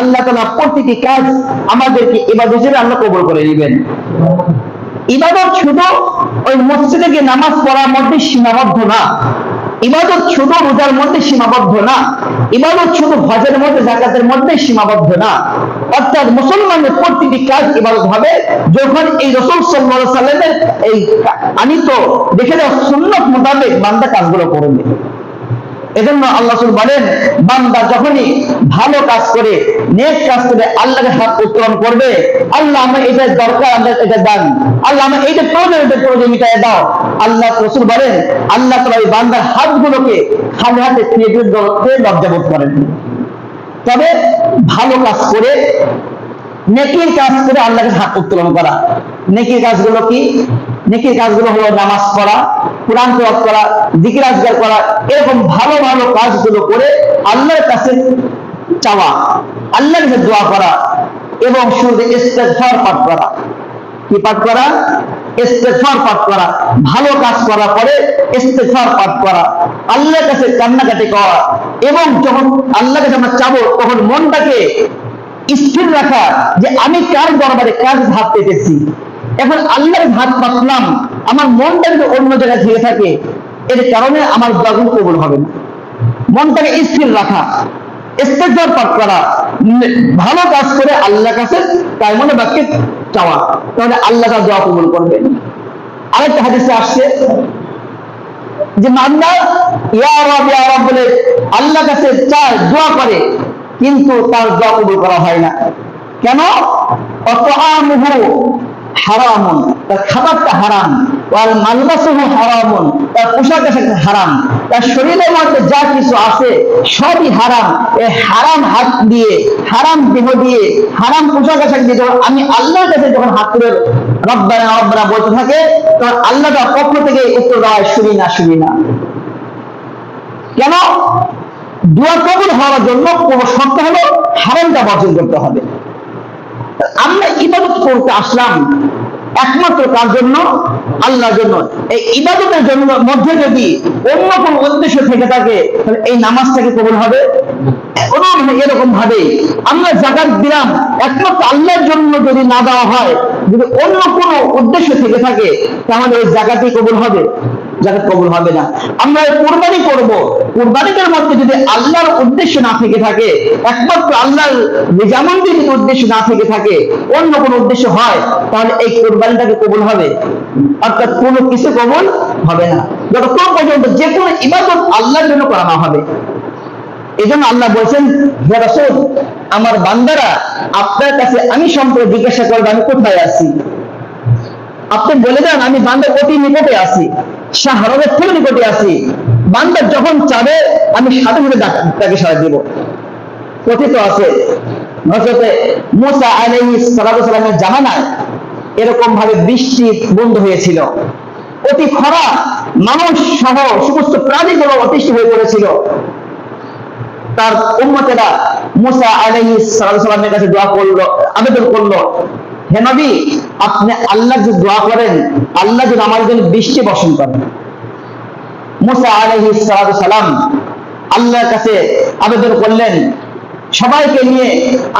আল্লাহ তালা প্রতিটি কাজ আমাদেরকে এবার হিসেবে আল্লাহ কবর করে নেবেন। ইবাদত শুধু ওই মসজিদে গিয়ে নামাজ পড়ার মধ্যে সীমাবদ্ধ না। ইবাদত শুধু রোজার মধ্যে সীমাবদ্ধ না। ইবাদত শুধু হজের মধ্যে জাকাতের মধ্যে সীমাবদ্ধ না। অর্থাৎ মুসলমানের প্রতিটি কাজ ইবাদত হবে যখন এই রসুল সাল্লাহ সাল্লামের এই আনিত, দেখে দেওয়া সুন্নত মোতাবেক বান্দা কাজগুলো করবে। এজন্য আল্লাহ বলেন, বান্দা যখনই ভালো কাজ করে, নেক কাজ করে আল্লাহকে হাত উত্তোলন করবে, আল্লাহ আমার এটা দরকার আমরা এটা দান। আল্লাহ আমার এইটা প্রয়োজন, এটা প্রয়োজন মিটাই দাও। আল্লাহ রাসূল বলেন, আল্লাহ তাআলা ওই বান্দার হাতগুলোকে খালি হাতে ফিরে ফিরে লজ্জাবোধ করেন। তবে ভালো কাজ করে, নেকির কাজ করে আল্লাহকে হাত উত্তোলন করা। নেকির কাজগুলো কি? নেকির কাজগুলো হলো নামাজ পড়া, কোরআন তেলাওয়াত করা, জিকির আজগার করা, এরকম ভালো ভালো কাজগুলো করে আল্লাহর কাছে চাওয়া, আল্লাহর কাছে দোয়া করা এবং শুরুতে ইস্তেগফার পাঠ করা। কি পাঠ করা? ইস্তেগফার পাঠ করা। ভালো কাজ করার পরে ইস্তেগফার পাঠ করা। আল্লাহর কাছে কান্নাকাটি করা এবং যখন আল্লাহর কাছে আমরা চাবো, তখন মনটাকে স্থির রাখা যে আমি কার দরবারে কার ভাব পেতেছি এখন আল্লাহর ভাত পাতলাম আমার মনটা যদি অন্য জায়গায় থেকে থাকে, এর কারণে আমার দোয়াগুলো কবুল হবে না। মনটাকে স্থির রাখা, ইস্তেগফার পাঠ করা ভালো কাজ করে আল্লাহর কাছে তাই মনে বাক্যে চাওয়া, তাহলে আল্লাহ তার দোয়া কবুল করবেন। আরেকটা হাদিসে আসছে যে মান্দা ইয়া রব বলে আল্লাহ কাছে চায়, দোয়া করে, কিন্তু তার দোয়া কবুল করা হয় না। কেন? অতআমুহু হারামুন, তার খাবারটা হারাম। ওয়াল মালবাসুহু হারামুন, তার পোশাক আশাক হারাম। তার শরীরের মধ্যে যা কিছু আছে সবই হারাম। এই হারাম হাত দিয়ে, হারাম দেহ দিয়ে, হারাম পোশাক আশাক দিয়ে যখন আমি আল্লাহর কাছে যখন হাত তুলে রব্বানা রব্বানা বলতে থাকে, তখন আল্লাহ তার পক্ষ থেকে উত্তর দেওয়া শুনি না শুনি না। কেন? দোয়া কবুল হওয়ার জন্য কোনো শর্ত হলো হারামটা বর্জন করতে হবে। আমরা ইবাদত করতে আসলাম একমাত্র কার জন্য? আল্লাহর জন্য। এই ইবাদতের জন্য মধ্যে যদি অন্য কোন উদ্দেশ্য থেকে থাকে, তাহলে এই নামাজটাকে কবুল হবে। কোনো এরকম ভাবে আমরা জাকাত দিলাম, একমাত্র আল্লাহর জন্য যদি না দেওয়া হয়, যদি অন্য কোনো উদ্দেশ্য থেকে থাকে, তাহলে ওই জাকাতই কবুল হবে। জাকাত কবুল হবে না। আমরা কোরবানি করব। কোরবানিটার মধ্যে যদি আল্লাহর উদ্দেশ্য না থেকে থাকে, একমাত্র আল্লাহর নিজামন্দির যদি উদ্দেশ্য না থেকে থাকে, অন্য কোনো উদ্দেশ্য হয়, তাহলে এই কোরবানিটাকে কবুল হবে। অর্থাৎ কোনো কিছু কবুল হবে না। যতক্ষণ পর্যন্ত যে কোনো ইবাদত আল্লাহর জন্য করানো হবে। এই জন্য আল্লাহ বলছেন, হে আমার বান্দারা, আপনার কাছে আমি সম্পর্কে জিজ্ঞাসা করব, আমি কোথায় আছি? আপনি বলে দেন, আমি বান্দার অতি নিকটে আছি। শাহরবের খুব নিকটে আছি, বান্দা যখন চাবে, আমি সাথে সাথে তাকে সারা দিব। কথিত আছে মুসা সালাতু সালামের জামানায় এরকম ভাবে বৃষ্টি বন্ধ হয়েছিল। অতি খরা মানুষ সহ সমস্ত অতিষ্ঠ হয়ে পড়েছিল। তার উম্মতেরা মুসা সালামের কাছে দোয়া করল, আবেদন করল, হে নবী আপনি আল্লাহ যে দোয়া করেন, আল্লাহ যেন আমার জন্য বৃষ্টি বর্ষণ করেন। মুসা সালাম আল্লাহর কাছে আবেদন করলেন, সবাইকে নিয়ে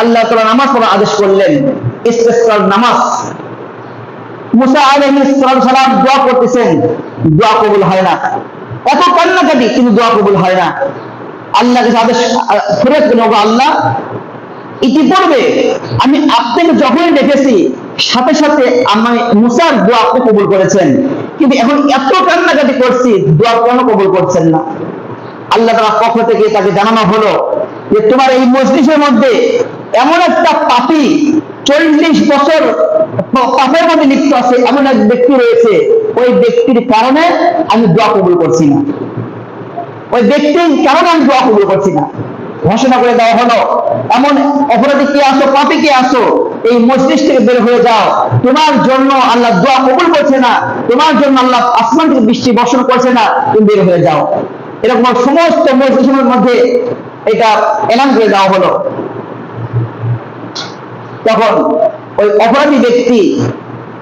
আল্লাহ তাআলা নামাজ পড়ার আদেশ করলেন ইস্তেসকার নামাজ। মুসা সালাম দোয়া করতেছেন, দোয়া কবুল হয় না। এত কান্নাকাটি, কিন্তু দোয়া কবুল হয় না। আল্লাহ কাছে আদেশ ফেরত গেল আল্লাহ, ইতিপূর্বে আমি আপনাকে যখনই দেখেছি সাথে সাথে আমি মুসার দোয়া কবুল করেছেন। কিন্তু এখন এত কান্নাকাটি করছি, দোয়া কেন কবুল করছেন না? আল্লাহ তাআলা পক্ষ থেকে তাকে জানানো হলো যে তোমার এই মসজিদের মধ্যে এমন একটা পাপি চল্লিশ বছর পাপের মধ্যে লিপ্ত আছে, এমন এক ব্যক্তি রয়েছে। ওই ব্যক্তির কারণে আমি দোয়া কবুল করছি না। ওই ব্যক্তির কারণে আমি দোয়া কবুল করছি না। ঘোষণা করে দেওয়া হলো, এমন অপরাধী কে আসো পাপি কে আসো এই মসজিদ থেকে বের হয়ে যাও। তোমার জন্য আল্লাহ দোয়া কবুল করছে না, তোমার জন্য আল্লাহ আসমান থেকে বৃষ্টি বর্ষণ করছে না, তুমি বের হয়ে যাও। এরকম সমস্ত মসজিদের মধ্যে এটা এলান করে দেওয়া হলো। তখন ওই অপরাধী ব্যক্তি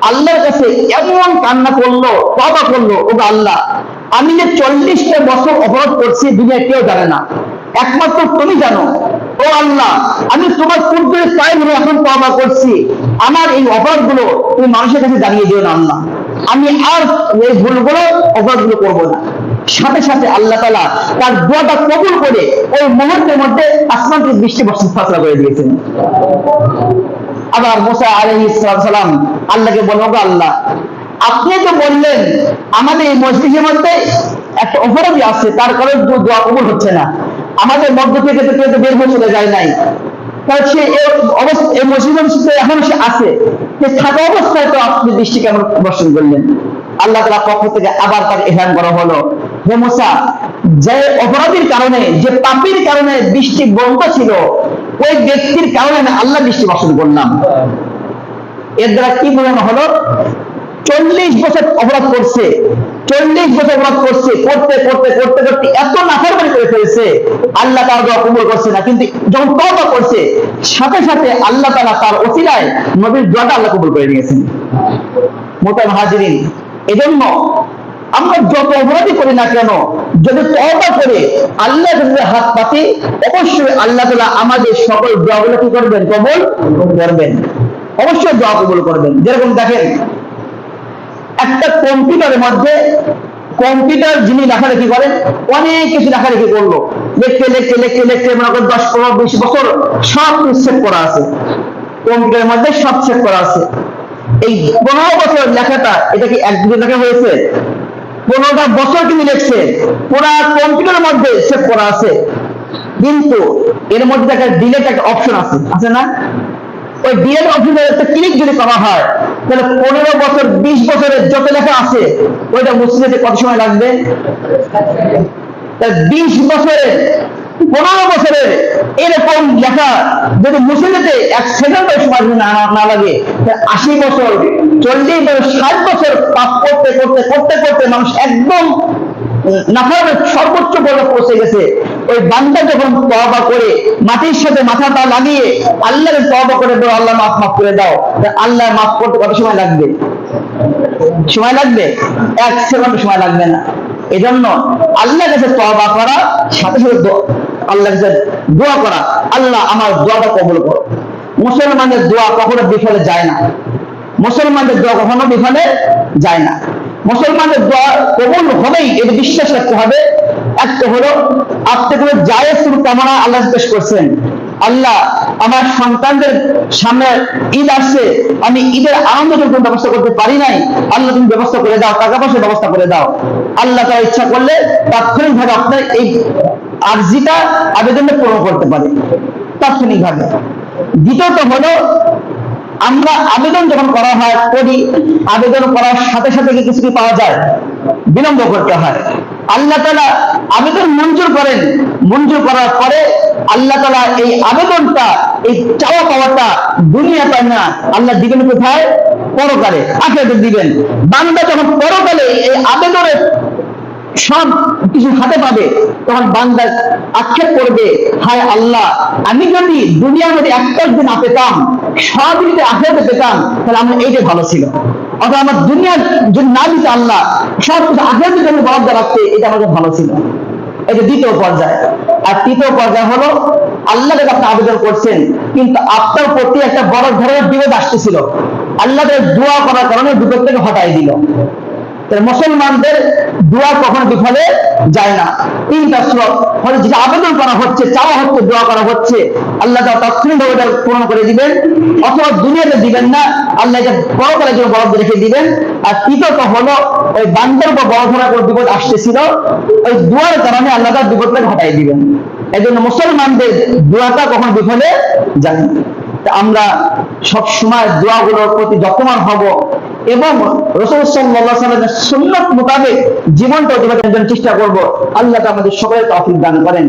আল্লাহর কাছে এমন কান্না করল তবা করল ও আল্লাহ, আমি যে চল্লিশটা বছর অপরাধ করছি দুনিয়া কেউ জানে না। একমাত্র তুমি জানো, ও আল্লাহ, আমি তোমার হলো এখন তবা করছি। আমার এই অপরাধগুলো তুমি মানুষের কাছে জানিয়ে দিও না আল্লাহ। আমি আর এই ভুলগুলো, অপরাধগুলো করব না। সাথে সাথে আল্লাহ তালা তার দোয়াটা কবুল করে ওই মুহূর্তের মধ্যে আসমান থেকে বৃষ্টি বর্ষণ ফাসলা করে দিয়েছেন। আবার মোসা আলহ সালাম আল্লাহকে বলব আল্লাহ, আপনি তো বললেন আমাদের এই মসজিদের মধ্যে একটা অপরাধী আছে, তার কারণে দোয়া কবুল হচ্ছে না। আমাদের মধ্য থেকে তো কেউ বের হয়ে চলে যায় নাই। সে এই মসজিদের এখনও সে আছে। সে থাকা অবস্থায় তো আপনি কেমন বর্ষণ করলেন? আল্লাহ তালা পক্ষ থেকে আবার তাকে এহান করা হলো। হে যে অপরাধীর কারণে, যে পাপির কারণে বৃষ্টি বন্ধ ছিল, ওই ব্যক্তির কারণে আমি আল্লাহ বৃষ্টি বর্ষণ করলাম। এর দ্বারা কি বোঝানো হলো? চল্লিশ বছর অপরাধ করছে। চল্লিশ বছর অপরাধ করছে করতে করতে করতে করতে এত নাফরমানি করে ফেলেছে। আল্লাহ তার দোয়া কবুল করছে না, কিন্তু যখন তওবা করছে, সাথে সাথে আল্লাহ তাআলা তার ওসিলায় নবীর দোয়াটা আল্লাহ কবুল করে নিয়েছেন। মোতাম হাজিরিন, এজন্য আমরা যত অপরাধী করি না কেন, যদি তওবা করে আল্লাহ হাত পাতি অবশ্যই আল্লাহ তালা আমাদের সকল দোয়াগুলো কি করবেন? কবুল করবেন। অবশ্যই দোয়া কবুল করবেন। যেরকম দেখেন একটা কম্পিউটারের মধ্যে কম্পিউটার যিনি লেখালেখি করেন, অনেক কিছু লেখালেখি করল। লিখতে লিখতে লিখতে লিখতে মনে করেন দশ পনেরো, বিশ বছর সব সেট করা আছে। কম্পিউটারের মধ্যে সব সেট করা আছে। এই পনেরো বছর লেখাটা, এটা কি একদিনে লেখা হয়েছে? পনেরোটা বছর তিনি লিখছে পুরা কম্পিউটারের মধ্যে সেট করা আছে। কিন্তু এর মধ্যে একটা ডিলেট একটা অপশন আছে। আছে না? ওই অফিসের একটা ক্লিক যদি করা হয় তাহলে পনেরো বছর, বিশ বছরের যত লেখা আছে, ওইটা মুছে যেতে কত সময় লাগবে? বিশ বছরের, পনেরো বছরের এরকম লেখা যদি মুসলিমে এক সেকেন্ড সময় না লাগে আশি বছর, চল্লিশ বছর, ষাট বছর পাপ করতে করতে করতে করতে মানুষ একদম নাফারের সর্বোচ্চ পর্যায়ে পৌঁছে গেছে। ওই বান্দা যখন তওবা করে, মাটির সাথে মাথাটা লাগিয়ে আল্লাহর তওবা করে দাও আল্লাহ মাফ মাফ করে দাও। আল্লাহ মাফ করতে কত সময় লাগবে? সময় লাগবে? এক সেকেন্ড সময় লাগবে না। এজন্য আল্লাহর কাছে তওবা করা, সাথে সাথে আল্লাহর কাছে দোয়া করা, আল্লাহ, আমার দোয়াটা কবুল করো। মুসলমানের দোয়া কখনো বিফলে যায় না। মুসলমানদের দোয়া কখনো বিফলে যায় না। মুসলমানদের দোয়া কবুল হবেই এটা বিশ্বাস রাখতে হবে। একটা হলো আপনি কোনো জায়েজ শুরু কামনা আল্লাহ পেশ করছেন। আল্লাহ আমার সন্তানদের সামনে ঈদ আসছে, আমি ঈদের আনন্দ যখন ব্যবস্থা করতে পারি নাই। আল্লাহ তুমি ব্যবস্থা করে দাও, টাকা পয়সা ব্যবস্থা করে দাও। আল্লাহ তার ইচ্ছা করলে তাৎক্ষণিকভাবে আপনার এই আর্জিটা আবেদনটা পূরণ করতে পারে। তাৎক্ষণিকভাবে। দ্বিতীয়ত হলো আমরা আবেদন যখন করা হয় করি আবেদন করার সাথে সাথে কি কিছু কি পাওয়া যায়? বিলম্ব করতে হয়। আল্লাহ তালা আবেদন মঞ্জুর করেন। মঞ্জুর করার পরে আল্লাহ তালা এই আবেদনটা, এই চাওয়া পাওয়াটা দুনিয়া পায় না, আল্লাহ দিবেন কোথায়? পরকালে, আখেরাতে দিবেন। বান্দা যখন পরকালে এই আবেদনের সব কিছু হাতে পাবে, তখন বান্দা আক্ষেপ করবে, হায় আল্লাহ, আমি যদি দুনিয়ার মধ্যে একটা যদি না পেতাম, সব যদি আখেরাতে পেতাম, তাহলে আমার এইটাই ভালো ছিল। অথবা আমার দুনিয়ার যদি না দিতে আল্লাহ, সব কিছু আখেরাতের জন্য বরাদ্দ রাখতে এটা আমাদের ভালো ছিল। এটা দ্বিতীয় পর্যায়ে। আর তৃতীয় পর্যায়ে হলো, আল্লাহ আপনি আবেদন করছেন, কিন্তু আপনার প্রতি একটা বড় ধরনের বিপদ আসতেছিল। আল্লাহ দোয়া করার কারণে বিপদ থেকে হটাই দিল। মুসলমানদের দোয়া কখনো বিফলে যায় না? তিনটা স্রোত। ফলে যেটা আবেদন করা হচ্ছে, চাওয়া হচ্ছে, দোয়া করা হচ্ছে, আল্লাহ তাৎক্ষণিকভাবে এটা পূরণ করে দিবেন। অথবা দুনিয়াতে দিবেন না, আল্লাহ এটা বড় করার জন্য বরাদ্দ রেখে দিবেন। আর তৃতীয়ত হলো, ওই বান্দার উপর বড় ধরনের কোনো বিপদ আসতেছিল, ওই দোয়ার কারণে আল্লাহ তার বিপদটাকে হটাই দিবেন। এই জন্য মুসলমানদের দোয়াটা কখনো বিফলে যায় না? আমরা সব সময় দোয়াগুলোর প্রতি যত্নবান হব এবং রসুল সাল্লাহ সুন্নত মোতাবেক জীবনটা অতিবাহিত চেষ্টা করব। আল্লাহ আমাদের সকলের তফিক দান করেন।